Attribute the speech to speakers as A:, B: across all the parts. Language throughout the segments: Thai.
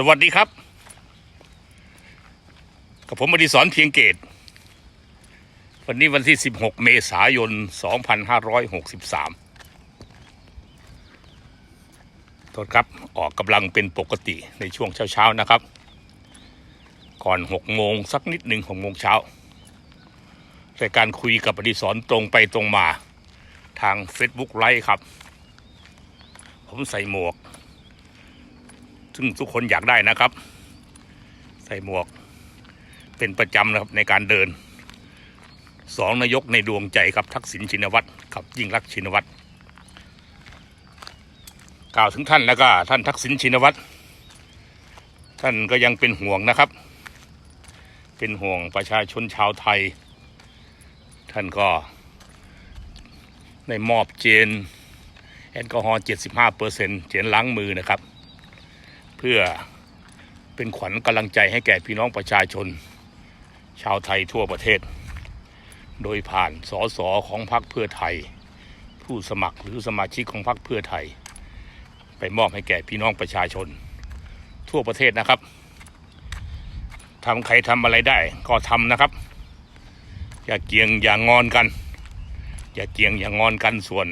A: สวัสดีครับ กับผมอดิศรเพียงเกต วันนี้วันที่ 16 เมษายน 2563โทษครับออกกำลังเป็นปกติในช่วงเช้าๆนะครับ ก่อน 6 โมงสักนิดหนึ่ง6โมงเช้าแต่การคุยกับอดิศรตรงไปตรงมา ทาง Facebook ไลฟ์ครับ ผมใส่หมวก ซึ่งทุกคนอยากได้นะครับ ใส่หมวก เป็นประจำนะครับในการเดินสองนายกในดวงใจครับทักษิณชินวัตรกับยิ่งรักชินวัตรกล่าวถึงท่านแล้วก็ท่านทักษิณชินวัตรท่านก็ยังเป็นห่วงนะครับ เป็นห่วงประชาชนชาวไทย ท่านก็ได้มอบเจน แอลกอฮอล์75เปอร์เซ็นต์เจนล้างมือนะครับ เพื่อเป็นขวัญกำลังใจให้แก่พี่น้องประชาชน ชาวไทยทั่วประเทศ โดยผ่านสสของพรรคเพื่อไทย ผู้สมัครหรือสมาชิกของพรรคเพื่อไทย ไปมอบให้แก่พี่น้องประชาชน ทั่วประเทศนะครับทำใครทำอะไรได้ก็ทำนะครับ อย่าเกียงอย่างงอนกัน อย่าเกียงอย่างงอนกันส่วน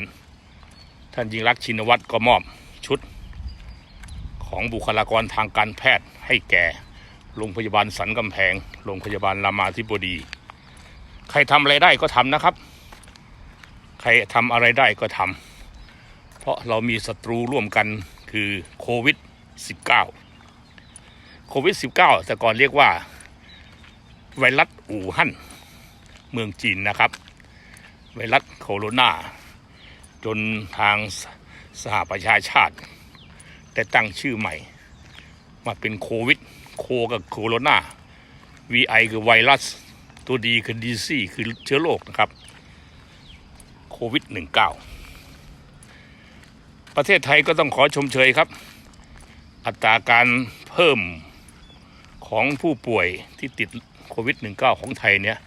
A: ท่านยิ่งรักชินวัตรก็มอบชุด ของบุคลากรทางการแพทย์ให้แก่โรงพยาบาลสันกำแพง โรงพยาบาลรามาธิบดี ใครทำอะไรได้ก็ทำนะครับ ใครทำอะไรได้ก็ทำเพราะเรามีศัตรูร่วมกันคือโควิด -19 โควิด -19 แต่ก่อนเรียกว่า ไวรัสอู่ฮั่นเมืองจีนนะครับ ไวรัสโคโรนาจนทางสหประชาชาติ แต่ตั้งชื่อใหม่ มาเป็นโควิด โคกับโคโรนา VI คือไวรัส ตัวดีคือดีซีคือเชื้อโรคนะครับ โควิด 19 ประเทศไทยก็ต้องขอชมเชยครับ อัตราการเพิ่มของผู้ป่วยที่ติดโควิด 19 ของไทยเนี่ย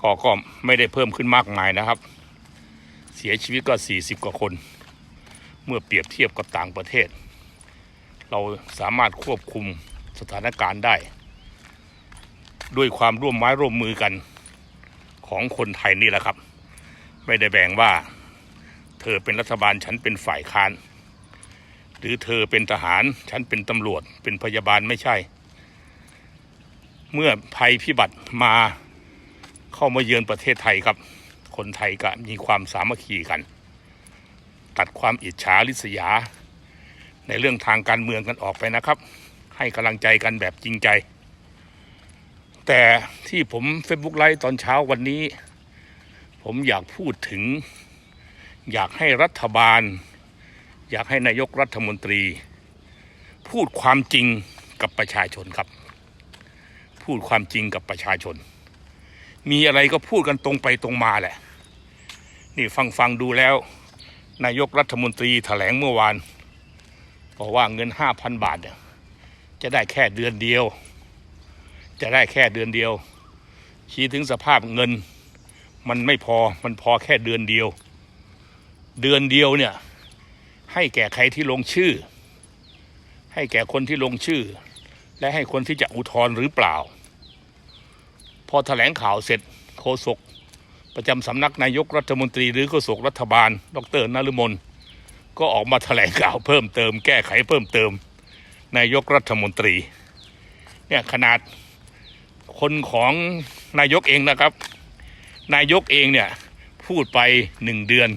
A: ก็ก็ไม่ได้เพิ่มขึ้นมากมายนะครับ เสียชีวิตก็ 40 กว่าคน เมื่อเปรียบเทียบกับต่างประเทศ เราสามารถควบคุมสถานการณ์ได้ ด้วยความร่วมไม้ร่วมมือกันของคนไทยนี่แหละครับ ไม่ได้แบ่งว่า เธอเป็นรัฐบาลฉันเป็นฝ่ายค้าน หรือเธอเป็นทหารฉันเป็นตำรวจ เป็นพยาบาลไม่ใช่ เมื่อภัยพิบัติมาเข้ามาเยือนประเทศไทยครับ คนไทยก็มีความสามัคคีกัน ตัดความอิจฉาริษยา ในเรื่องทางการเมืองกันออกไปนะครับ ให้กำลังใจกันแบบจริงใจ แต่ที่ผมเฟซบุ๊กไลฟ์ตอนเช้าวันนี้ ผมอยากพูดถึง อยากให้รัฐบาล อยากให้นายกรัฐมนตรี พูดความจริงกับประชาชนครับ พูดความจริงกับประชาชน มีอะไรก็พูดกันตรงไปตรงมาแหละ นี่ฟังฟังดูแล้ว นายกรัฐมนตรีแถลงเมื่อวาน บอกว่าเงินห้าพันบาทเนี่ยจะได้แค่เดือนเดียว จะได้แค่เดือนเดียว ชี้ถึงสภาพเงิน มันไม่พอมันพอแค่เดือนเดียว เดือนเดียวเนี่ยให้แก่ใครที่ลงชื่อ ให้แก่คนที่ลงชื่อ และให้คนที่จะอุทธรณ์หรือเปล่า พอแถลงข่าวเสร็จโฆษกประจำสำนักนายกรัฐมนตรีหรือโฆษกรัฐบาล ดรนฤมล ก็ออกมาแถลงข่าวเพิ่มเติม แก้ไขเพิ่มเติม นายกรัฐมนตรี เนี่ยขนาดคนของนายกเองนะครับ นายกเองเนี่ยพูดไปหนึ่งเดือน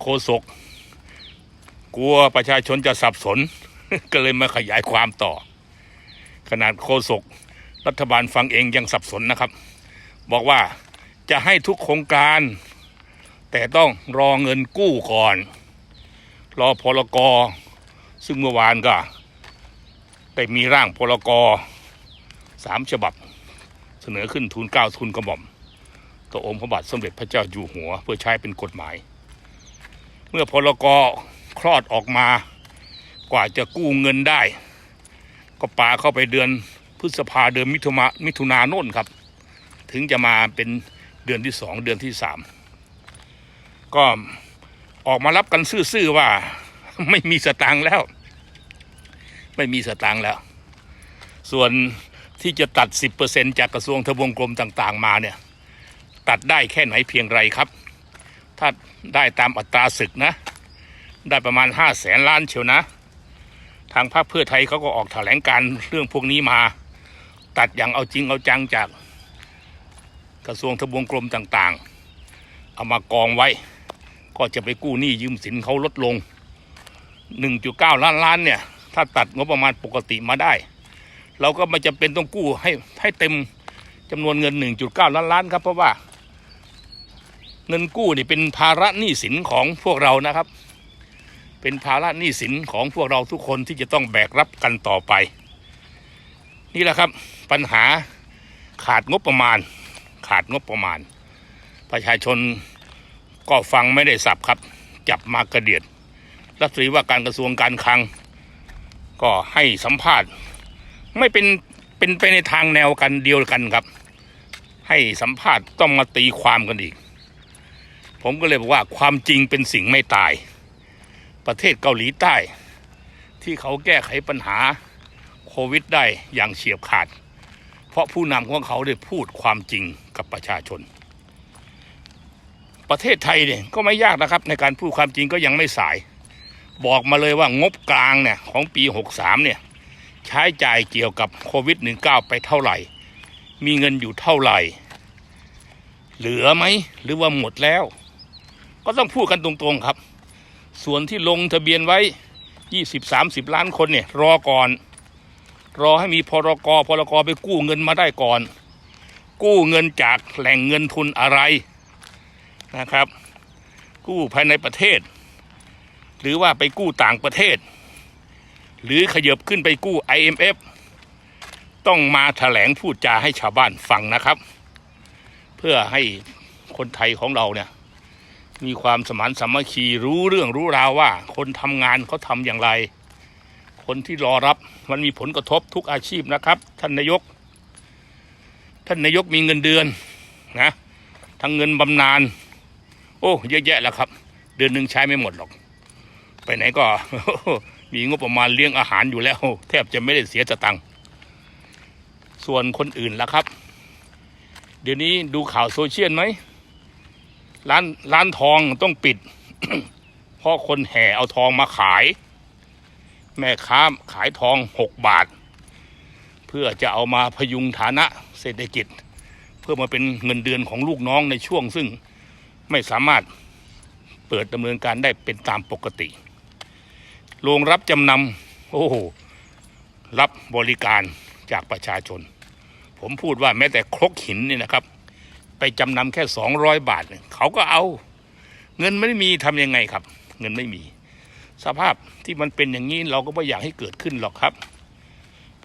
A: โฆษกกลัวประชาชนจะสับสน ก็เลยมาขยายความต่อ ขนาดโฆษกรัฐบาลฟังเองยังสับสนนะครับ บอกว่าจะให้ทุกโครงการ แต่ต้องรอเงินกู้ก่อน รอพลกรซึ่งเมื่อวานก็ได้มีร่างพลกรสามฉบับ เสนอขึ้นทุนเก้าทุนกระหม่อมต่อองค์พระบาทสมเด็จพระเจ้าอยู่หัว เพื่อใช้เป็นกฎหมาย เมื่อพลกรคลอดออกมากว่าจะกู้เงินได้ ก็ปาเข้าไปเดือนพฤษภาเดือนมิถุนามิถุนาโน่นครับ ถึงจะมาเป็นเดือนที่สองเดือนที่สามก็ ออกมารับกันซื่อๆว่า ไม่มีสตางค์แล้ว ไม่มีสตางค์แล้ว ส่วนที่จะตัด 10%จากกระทรวงทบวงกรมต่างๆ มาเนี่ย ตัดได้แค่ไหนเพียงไรครับ ถ้าได้ตามอัตราศึกนะ ได้ประมาณ 5 0 0แสนล้านเชียวนะ ทางพรรคเพื่อไทยเขาก็ออกแถลงการเรื่องพวกนี้มา ตัดอย่างเอาจริงเอาจังจากกระทรวงทบวงกรมต่างๆ เอามากองไว้ ก็จะไปกู้หนี้ยืมสินเขาลดลง 1.9 ล้านล้านเนี่ย ถ้าตัดงบประมาณปกติมาได้ เราก็ไม่จำเป็นต้องกู้ให้ให้เต็มจำนวนเงิน 1.9 ล้านล้านครับ เพราะว่า เงินกู้นี่เป็นภาระหนี้สินของพวกเรานะครับ เป็นภาระหนี้สินของพวกเราทุกคนที่จะต้องแบกรับกันต่อไป นี่แหละครับ ปัญหาขาดงบประมาณ ขาดงบประมาณ ประชาชน ก็ฟังไม่ได้สับครับ จับมากระเดียดรัฐมนตรีว่าการกระทรวงการคลัง ก็ให้สัมภาษณ์ ไม่เป็นเป็นไปในทางแนวกันเดียวกันครับ ให้สัมภาษณ์ต้องมาตีความกันอีก ผมก็เลยบอกว่าความจริงเป็นสิ่งไม่ตาย ประเทศเกาหลีใต้ ที่เขาแก้ไขปัญหาโควิดได้อย่างเฉียบขาด เพราะผู้นำของเขาได้พูดความจริงกับประชาชน ประเทศไทยเนี่ยก็ไม่ยากนะครับ ในการพูดความจริงก็ยังไม่สาย บอกมาเลยว่างบกลางเนี่ยของปี 63 เนี่ย ใช้จ่ายเกี่ยวกับโควิด -19 ไปเท่าไหร่ มีเงินอยู่เท่าไหร่ เหลือไหมหรือว่าหมดแล้ว ก็ต้องพูดกันตรงๆครับ ส่วนที่ลงทะเบียนไว้ 20-30 ล้านคนเนี่ยรอก่อน รอให้มีพรกพรกไปกู้เงินมาได้ก่อน กู้เงินจากแหล่งเงินทุนอะไร นะครับ กู้ภายในประเทศ หรือว่าไปกู้ต่างประเทศ หรือขยบขึ้นไปกู้ IMF ต้องมาแถลงพูดจาให้ชาวบ้านฟังนะครับ เพื่อให้คนไทยของเราเนี่ยมีความสมานสามัคคีรู้เรื่องรู้ราวว่า คนทำงานเขาทำอย่างไร คนที่รอรับมันมีผลกระทบทุกอาชีพนะครับ ท่านนายก ท่านนายกมีเงินเดือนนะทั้งเงินบำนาญ อ้เยอะแยะแล้วครับ เดือนหนึ่งใช้ไม่หมดหรอก ไปไหนก็ มีงบประมาณเลี้ยงอาหารอยู่แล้ว แทบจะไม่ได้เสียสตังค์ส่วนคนอื่นล่ะครับ เดี๋ยวนี้ดูข่าวโซเชียลไหมร้านร้านทองต้องปิด เพราะคนแห่เอาทองมาขาย แม่ค้าขายทองหกบาท เพื่อจะเอามาพยุงฐานะเศรษฐกิจ เพื่อมาเป็นเงินเดือนของลูกน้องในช่วงซึ่ง ไม่สามารถเปิดดำเนินการได้เป็นตามปกติ โรงรับจำนำโอ้โห รับบริการจากประชาชน ผมพูดว่าแม้แต่ครกหินนี่นะครับ ไปจำนำแค่สองร้อยบาท เขาก็เอา เงินไม่มีทำยังไงครับ เงินไม่มี สภาพที่มันเป็นอย่างนี้เราก็ไม่อยากให้เกิดขึ้นหรอกครับ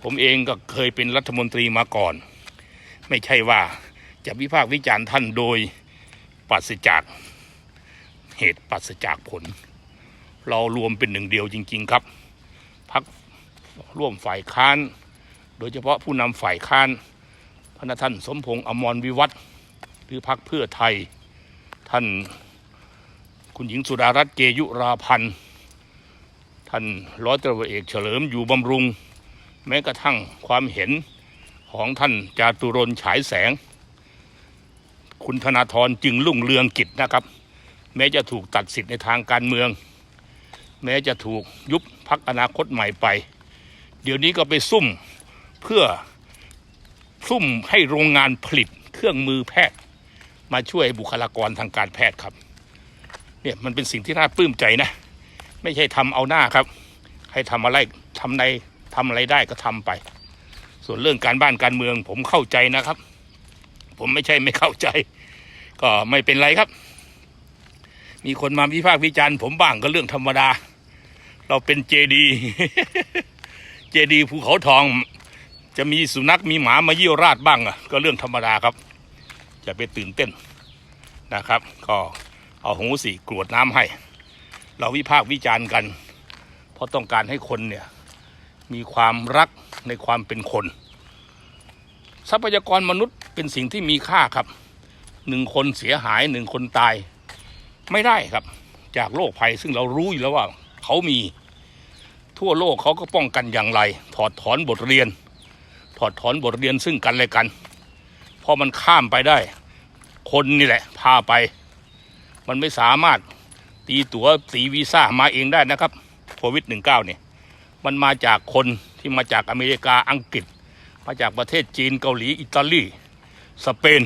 A: ผมเองก็เคยเป็นรัฐมนตรีมาก่อน ไม่ใช่ว่าจะวิพากษ์วิจารณ์ท่านโดย ปราศจากเหตุปราศจากผล เรารวมเป็นหนึ่งเดียวจริง ๆ ครับพักร่วมฝ่ายค้าน โดยเฉพาะผู้นำฝ่ายค้านพระท่านสมพงษ์อมรวิวัฒหรือพักเพื่อไทย ท่านคุณหญิงสุดารัตน์เกยุราพันธ์ท่านร้อยตรวเอกเฉลิมอยู่บำรุง แม้กระทั่งความเห็นของท่านจาตุรนฉายแสง คุณธนาธรจึงรุ่งเรืองกิจนะครับ แม้จะถูกตัดสิทธิ์ในทางการเมือง แม้จะถูกยุบพักอนาคตใหม่ไป เดี๋ยวนี้ก็ไปซุ่มเพื่อซุ่มให้โรงงานผลิตเครื่องมือแพทย์ มาช่วยบุคลากรทางการแพทย์ครับเนี่ยมันเป็นสิ่งที่น่าปลื้มใจนะ ไม่ใช่ทำเอาหน้าครับให้ทำอะไรทำในทำอะไรได้ก็ทำไป ส่วนเรื่องการบ้านการเมืองผมเข้าใจนะครับ ผมไม่ใช่ไม่เข้าใจ ก็ไม่เป็นไรครับ มีคนมาวิพากษ์วิจารณ์ผมบ้างก็เรื่องธรรมดา เราเป็นเจดีเจดีภูเขาทอง จะมีสุนัขมีหมามาเยี่ยวราดบ้างอะก็เรื่องธรรมดาครับจะไปตื่นเต้นนะครับ ก็เอาหูสีกรวดน้ำให้ เราวิพากษ์วิจารณ์กัน เพราะต้องการให้คนเนี่ยมีความรักในความเป็นคน ทรัพยากรมนุษย์เป็นสิ่งที่มีค่าครับหนึ่งคนเสียหายหนึ่งคนตาย ไม่ได้ครับ จากโรคภัยซึ่งเรารู้อยู่แล้วว่า เขามีทั่วโลกเขาก็ป้องกันอย่างไร ถอดถอนบทเรียน ถอดถอนบทเรียนซึ่งกันและกันพอมันข้ามไปได้ คนนี่แหละ พาไป มันไม่สามารถตีตัว๋วตีวีซ่ามาเองได้นะครับโควิด -19 เนี่ยมันมาจากคนที่มาจากอเมริกาอังกฤษ มาจากประเทศจีนเกาหลีอิตาลีสเปน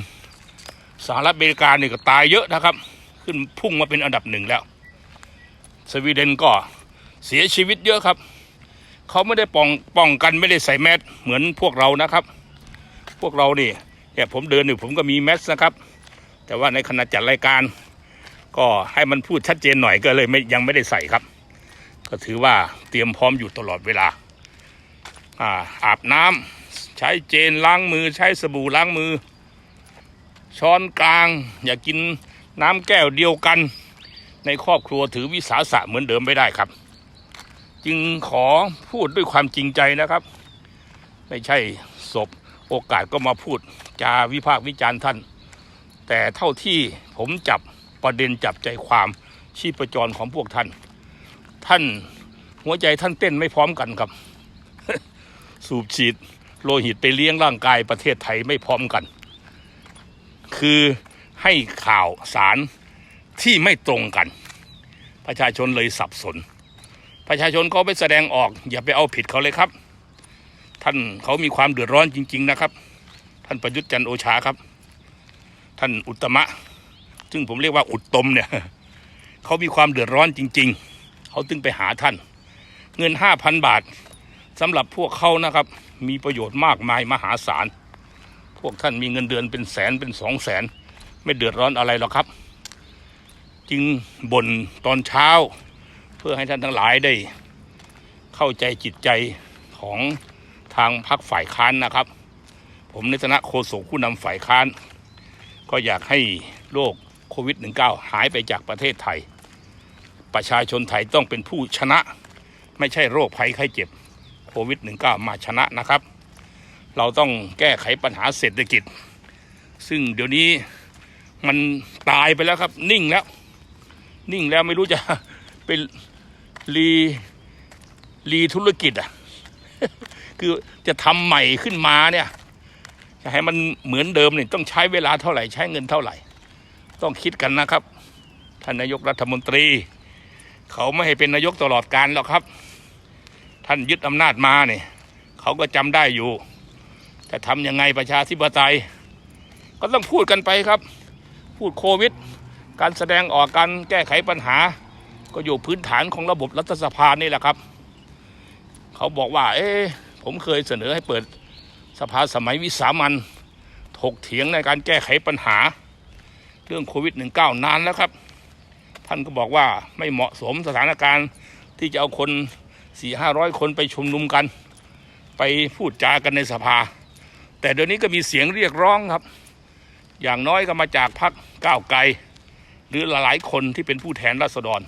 A: สหรัฐอเมริกาเนี่ก็ตายเยอะนะครับ ขึ้นพุ่งมาเป็นอันดับหนึ่งแล้ว สวีเดนก็เสียชีวิตเยอะครับ เขาไม่ได้ป้องป้องกันไม่ได้ใส่แมสเหมือนพวกเรานะครับ พวกเรานี่เนี่ยผมเดินอยู่ผมก็มีแมสนะครับ แต่ว่าในขณะจัดรายการ ก็ให้มันพูดชัดเจนหน่อยก็เลยไม่ยังไม่ได้ใส่ครับ ก็ถือว่าเตรียมพร้อมอยู่ตลอดเวลาอาอาบน้ำ ใช้เจนล้างมือ ใช้สบู่ล้างมือ ช้อนกลาง อย่ากินน้ำแก้วเดียวกัน ในครอบครัวถือวิสาสะเหมือนเดิมไม่ได้ครับ จึงขอพูดด้วยความจริงใจนะครับ ไม่ใช่ศพโอกาสก็มาพูดจาวิพากษ์วิจารณ์ท่าน แต่เท่าที่ผมจับประเด็นจับใจความชีพจรของพวกท่าน ท่านหัวใจท่านเต้นไม่พร้อมกันครับ สูบฉีด โลหิตไปเลี้ยงร่างกายประเทศไทยไม่พร้อมกัน คือให้ข่าวสารที่ไม่ตรงกัน ประชาชนเลยสับสน ประชาชนเขาไปแสดงออก อย่าไปเอาผิดเขาเลยครับ ท่านเขามีความเดือดร้อนจริง ๆนะครับ ท่านประยุทธ์จันโอชาครับ ท่านอุตมะ ซึ่งผมเรียกว่าอุตตมเนี่ยเขามีความเดือดร้อนจริง ๆเขาจึงไปหาท่าน เงินห้าพันบาท สำหรับพวกเขานะครับ มีประโยชน์มากมายมหาศาล พวกท่านมีเงินเดือนเป็นแสนเป็นสองแสน ไม่เดือดร้อนอะไรหรอกครับ จึงบ่นตอนเช้า เพื่อให้ท่านทั้งหลายได้ เข้าใจจิตใจของทางพรรคฝ่ายค้านนะครับ ผมในฐานะโฆษกผู้นำฝ่ายค้าน ก็อยากให้โรคโควิด -19 หายไปจากประเทศไทย ประชาชนไทยต้องเป็นผู้ชนะ ไม่ใช่โรคภัยไข้เจ็บ โควิด -19 มาชนะนะครับ เราต้องแก้ไขปัญหาเศรษฐกิจ ซึ่งเดี๋ยวนี้มันตายไปแล้วครับ นิ่งแล้ว นิ่งแล้วไม่รู้จะเป็นรีรีธุรกิจอะคือจะทำใหม่ขึ้นมาเนี่ยจะให้มันเหมือนเดิมเนี่ยต้องใช้เวลาเท่าไหร่ใช้เงินเท่าไหร่ ต้องคิดกันนะครับท่านนายกรัฐมนตรี เขาไม่ให้เป็นนายกตลอดการหรอกครับ ท่านยึดอำนาจมาเนี่ยเขาก็จำได้อยู่ แต่ทำยังไงประชาธิปไตย ก็ต้องพูดกันไปครับ พูดโควิด การแสดงออกการแก้ไขปัญหา ก็อยู่พื้นฐานของระบบรัฐสภานี่แหละครับ เขาบอกว่า เอ๊ผมเคยเสนอให้เปิดสภาสมัยวิสามันถกเถียงในการแก้ไขปัญหา เรื่องโควิด -19 นานแล้วครับ ท่านก็บอกว่าไม่เหมาะสมสถานการณ์ที่จะเอาคน สี่ห้าร้อยคนไปชุมนุมกัน ไปพูดจากันในสภา แต่เดี๋ยวนี้ก็มีเสียงเรียกร้องครับ อย่างน้อยก็มาจากพรรคก้าวไกล หรือหลายๆคนที่เป็นผู้แทนราษฎร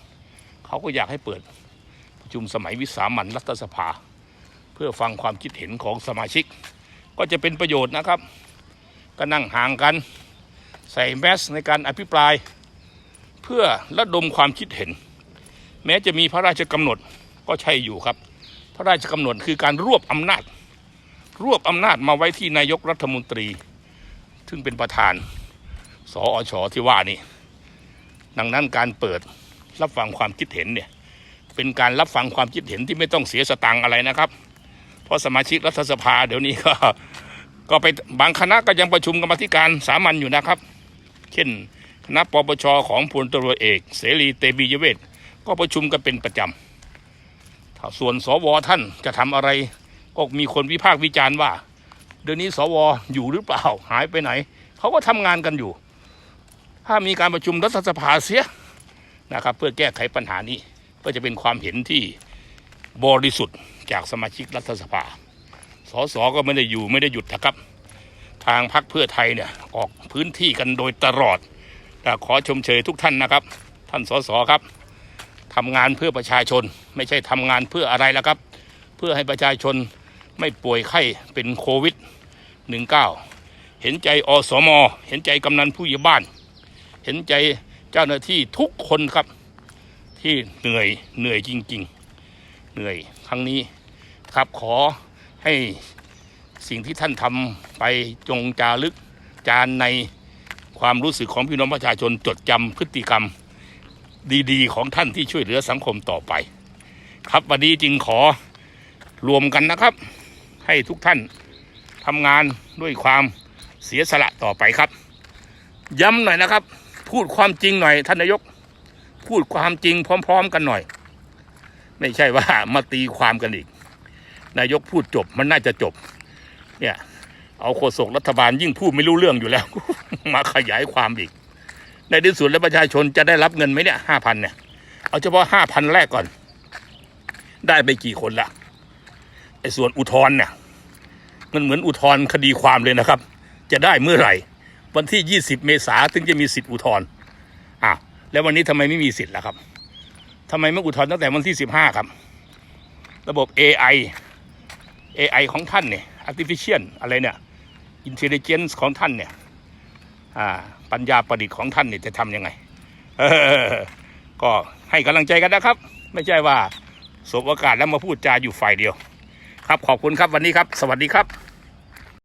A: เขาก็อยากให้เปิดประชุมสมัยวิสามันรัฐสภา เพื่อฟังความคิดเห็นของสมาชิก ก็จะเป็นประโยชน์นะครับ ก็นั่งห่างกัน ใส่แมสในการอภิปราย เพื่อระดมความคิดเห็น แม้จะมีพระราชกำหนด ก็ใช่อยู่ครับพระราชกำหนดคือการรวบอำนาจ รวบอำนาจมาไว้ที่นายกรัฐมนตรี ซึ่งเป็นประธาน สออชที่ว่านี่ ดังนั้นการเปิดรับฟังความคิดเห็นเนี่ยเป็นการรับฟังความคิดเห็นที่ไม่ต้องเสียสตังค์อะไรนะครับ เพราะสมาชิกรัฐสภาเดี๋ยวนี้ก็ก็ไปบางคณะก็ยังประชุมกรรมธิการสามัญอยู่นะครับ เช่น คณะปปชของพลตรวจเอก เสรีเตมียเวทก็ประชุมกันเป็นประจำ ส่วนสวท่านจะทำอะไร ก็มีคนวิพากษ์วิจารณ์ว่า เดี๋ยวนี้สวอยู่หรือเปล่าหายไปไหน เขาก็ทำงานกันอยู่ ถ้ามีการประชุมรัฐสภาเสียนะครับ เพื่อแก้ไขปัญหานี้ก็จะเป็นความเห็นที่บริสุทธิ์จากสมาชิกรัฐสภา สสก็ไม่ได้อยู่ไม่ได้หยุดนะครับ ทางพรรคเพื่อไทยเนี่ยออกพื้นที่กันโดยตลอดแต่ขอชมเชยทุกท่านนะครับ ท่านสสครับ ทำงานเพื่อประชาชน ไม่ใช่ทำงานเพื่ออะไรแล้วครับ เพื่อให้ประชาชนไม่ป่วยไข้เป็นโควิด -19 เห็นใจอสม เห็นใจกำนันผู้ใหญ่บ้าน เห็นใจเจ้าหน้าที่ทุกคนครับ ที่เหนื่อยเหนื่อยจริง ๆ เหนื่อยครั้งนี้ครับขอให้สิ่งที่ท่านทำไปจงจารึกจานในความรู้สึกของพี่น้องประชาชนจดจำพฤติกรรม ดีๆ ของท่านที่ช่วยเหลือสังคมต่อไป ครับวันนี้จึงขอรวมกันนะครับ ให้ทุกท่านทำงานด้วยความเสียสละต่อไปครับ ย้ำหน่อยนะครับ พูดความจริงหน่อยท่านนายก พูดความจริงพร้อม ๆ กันหน่อย ไม่ใช่ว่ามาตีความกันอีก นายกพูดจบมันน่าจะจบ เนี่ยเอาโฆษกรัฐบาลยิ่งพูดไม่รู้เรื่องอยู่แล้ว มาขยายความอีก ในที่สุดแล้วประชาชนจะได้รับเงินไหมเนี่ยห้าพันเนี่ย เอาเฉพาะห้าพันแรกก่อน ได้ไปกี่คนละไอ้ส่วนอุทธรณ์เนี่ยมันเหมือนอุทธรณ์คดีความเลยนะครับ จะได้เมื่อไหร่ วันที่ 20 เมษาถึงจะมีสิทธิอุทธรณ์อ้าแล้ววันนี้ทำไมไม่มีสิทธิ์ล่ะครับทำไมไม่อุทธรณ์ตั้งแต่วันที่ 15 ครับ ระบบ AI AI ของท่านเนี่ย artificial อะไรเนี่ย intelligence ของท่านเนี่ย ปัญญาประดิษฐ์ของท่านเนี่ยจะทำยังไงก็ให้กำลังใจกันนะครับ ไม่ใช่ว่าสบโอกาสแล้วมาพูดจาอยู่ฝ่ายเดียว ครับขอบคุณครับวันนี้ครับ สวัสดีครับ